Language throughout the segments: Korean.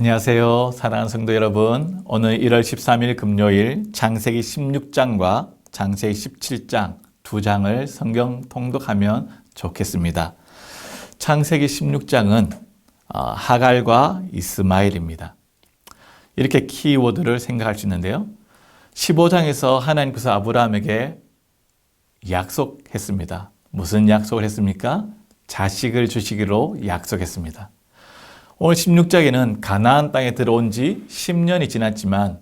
안녕하세요. 사랑하는 성도 여러분. 오늘 1월 13일 금요일 장세기 16장과 장세기 17장 두 장을 성경 통독하면 좋겠습니다. 창세기 16장은 어, 하갈과 이스마엘입니다. 이렇게 키워드를 생각할 수 있는데요. 15장에서 하나님께서 아브라함에게 약속했습니다. 무슨 약속을 했습니까? 자식을 주시기로 약속했습니다. 오늘 16장에는 가나안 땅에 들어온 지 10년이 지났지만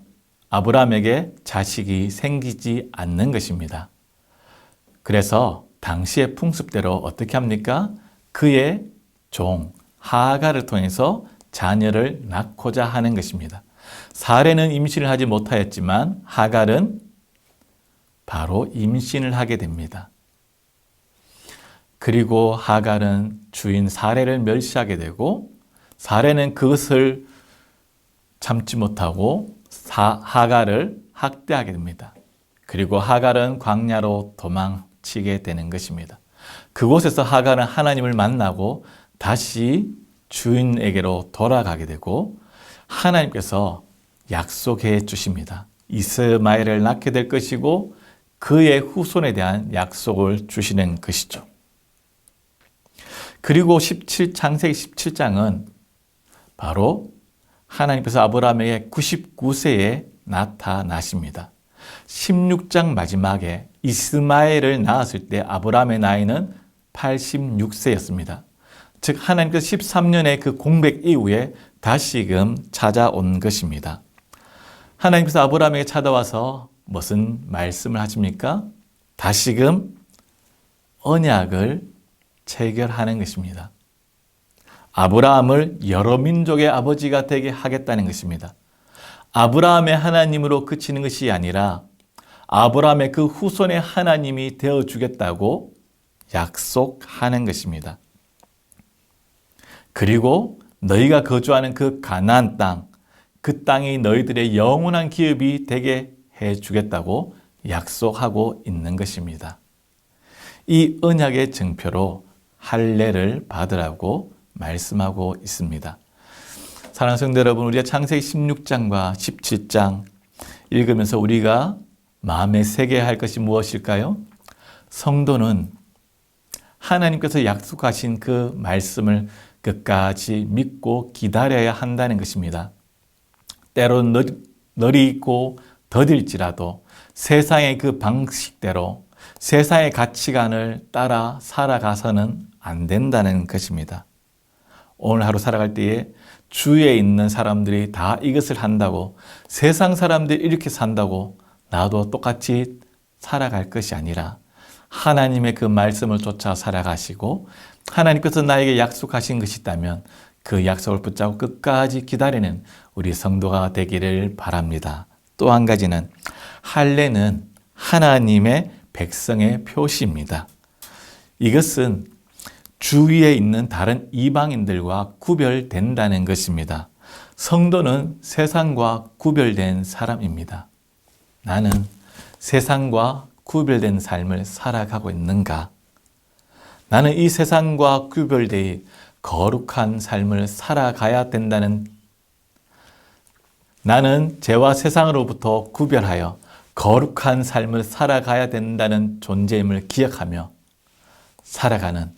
아브라함에게 자식이 생기지 않는 것입니다. 그래서 당시의 풍습대로 어떻게 합니까? 그의 종 하가를 통해서 자녀를 낳고자 하는 것입니다. 사례는 임신을 하지 못하였지만 하갈은 바로 임신을 하게 됩니다. 그리고 하갈은 주인 사례를 멸시하게 되고 사례는 그것을 참지 못하고 사, 하갈을 학대하게 됩니다. 그리고 하갈은 광야로 도망치게 되는 것입니다. 그곳에서 하갈은 하나님을 만나고 다시 주인에게로 돌아가게 되고 하나님께서 약속해 주십니다. 이스마엘을 낳게 될 것이고 그의 후손에 대한 약속을 주시는 것이죠. 그리고 17 창세기 17장은 바로 하나님께서 아브라함에게 99세에 나타나십니다. 16장 마지막에 이스마엘을 낳았을 때 아브라함의 나이는 86세였습니다. 즉 하나님께서 13년의 그 공백 이후에 다시금 찾아온 것입니다. 하나님께서 아브라함에게 찾아와서 무슨 말씀을 하십니까? 다시금 언약을 체결하는 것입니다. 아브라함을 여러 민족의 아버지가 되게 하겠다는 것입니다. 아브라함의 하나님으로 그치는 것이 아니라 아브라함의 그 후손의 하나님이 되어 주겠다고 약속하는 것입니다. 그리고 너희가 거주하는 그 가나안 땅, 그 땅이 너희들의 영원한 기업이 되게 해 주겠다고 약속하고 있는 것입니다. 이 언약의 증표로 할례를 받으라고 말씀하고 있습니다. 사랑하는 성도 여러분, 우리가 창세기 16장과 17장 읽으면서 우리가 마음에 새겨야 할 것이 무엇일까요? 성도는 하나님께서 약속하신 그 말씀을 끝까지 믿고 기다려야 한다는 것입니다. 때론 있고 더딜지라도 세상의 그 방식대로 세상의 가치관을 따라 살아가서는 안 된다는 것입니다. 오늘 하루 살아갈 때에 주위에 있는 사람들이 다 이것을 한다고 세상 사람들이 이렇게 산다고 나도 똑같이 살아갈 것이 아니라 하나님의 그 말씀을 쫓아 살아가시고 하나님께서 나에게 약속하신 것이 있다면 그 약속을 붙잡고 끝까지 기다리는 우리 성도가 되기를 바랍니다. 또 한 가지는 할례는 하나님의 백성의 표시입니다. 이것은 주위에 있는 다른 이방인들과 구별된다는 것입니다. 성도는 세상과 구별된 사람입니다. 나는 세상과 구별된 삶을 살아가고 있는가? 나는 이 세상과 구별되어 거룩한 삶을 살아가야 된다는 나는 죄와 세상으로부터 구별하여 거룩한 삶을 살아가야 된다는 존재임을 기억하며 살아가는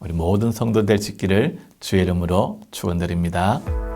우리 모든 성도 될수 있기를 주의 이름으로 축원드립니다.